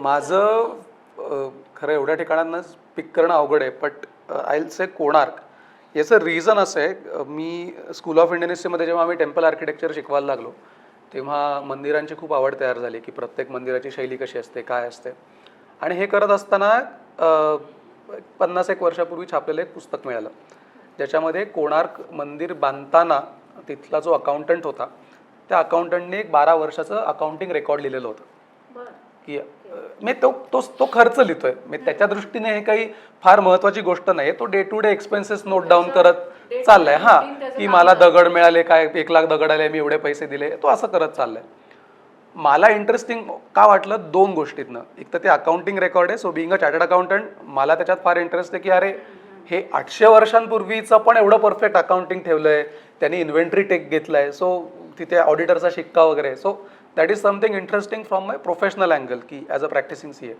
माझं खरं एवढ्या ठिकाणांनाच पिक करणं अवघड आहे बट आय से कोणार्क. याचं रिझन असं आहे मी स्कूल ऑफ इंडियन हिस्ट्रीमध्ये जेव्हा आम्ही टेम्पल आर्किटेक्चर शिकवायला लागलो तेव्हा मंदिरांची खूप आवड तयार झाली की प्रत्येक मंदिराची शैली कशी असते काय असते. आणि हे करत असताना पन्नास एक वर्षापूर्वी छापलेलं एक पुस्तक मिळालं. ज्याच्यामध्ये कोणार्क मंदिर बांधताना तिथला जो अकाउंटंट होता त्या अकाउंटंटने एक बारा वर्षाचं अकाउंटिंग रेकॉर्ड लिहिलेलं होतं. की मी तो तो तो खर्च लिहितोय. मी त्याच्या दृष्टीने हे काही फार महत्वाची गोष्ट नाही तो day to day expenses note down करत चाललाय. हा की मला. दगड मिळाले काय एक लाख दगड आले मी एवढे पैसे दिले तो असं करत चाललाय. मला इंटरेस्टिंग का वाटलं? दोन गोष्टीतनं. एक तर ते अकाउंटिंग रेकॉर्ड आहे. So being a chartered accountant मला त्याच्यात फार इंटरेस्ट आहे की अरे हे आठशे वर्षांपूर्वीचं पण एवढं परफेक्ट अकाउंटिंग ठेवलंय. त्यांनी इन्व्हेंटरी टेक घेतलाय. सो तिथे ऑडिटरचा शिक्का वगैरे. So that is something interesting from my professional angle की as a practising C A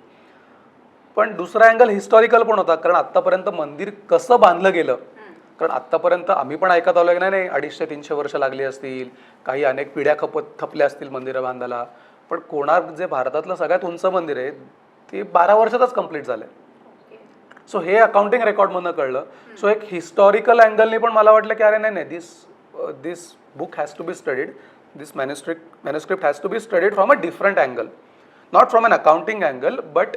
पण दुसरा अँगल हिस्टॉरिकल पण होता कारण आत्तापर्यंत मंदिर कसं बांधलं गेलं कारण आत्तापर्यंत आम्ही पण ऐकत आलो की नाही नाही अडीचशे तीनशे वर्ष लागली असतील काही अनेक पिढ्या खपत थपल्या असतील मंदिरं बांधायला. पण कोणार्क जे भारतातलं सगळ्यात उंच मंदिर आहे ते बारा वर्षातच कंप्लीट झालं. आहे सो हे अकाउंटिंग रेकॉर्डमधनं कळलं. सो एक हिस्टॉरिकल अँगलने पण मला वाटलं की अरे नाही नाही this this book has to be studied this manuscript manuscript has to be studied from a different angle not from an accounting angle but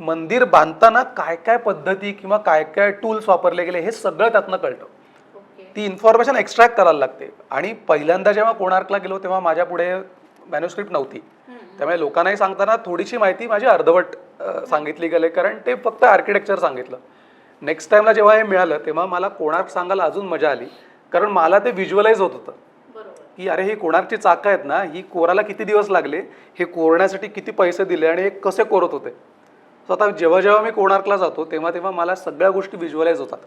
मंदिर बांधताना काय काय पद्धती किंवा काय काय टूल्स वापरले गेले हे सगळं त्यातनं कळतं. ओके ती इन्फॉर्मेशन एक्स्ट्रॅक्ट करायला लागते. आणि पहिल्यांदा जेव्हा कोणार्कला गेलो तेव्हा माझ्या पुढे मॅन्युस्क्रिप्ट नव्हती. त्यामुळे लोकांनाही सांगताना थोडीशी माहिती माझी अर्धवट सांगितली गेली कारण ते फक्त आर्किटेक्चर सांगितलं. नेक्स्ट टाइमला जेव्हा हे मिळालं तेव्हा मला कोणार्क सांगायला अजून मजा आली. कारण मला ते व्हिज्युअलाइज होत होतं. की अरे ही कोणार्कची चाकं आहेत ना ही कोराला किती दिवस लागले हे कोरण्यासाठी किती पैसे दिले आणि हे कसे कोरत होते? सो आता जेव्हा जेव्हा मी कोणार्कला जातो तेव्हा तेव्हा मला सगळ्या गोष्टी व्हिज्युअलाइज होतात.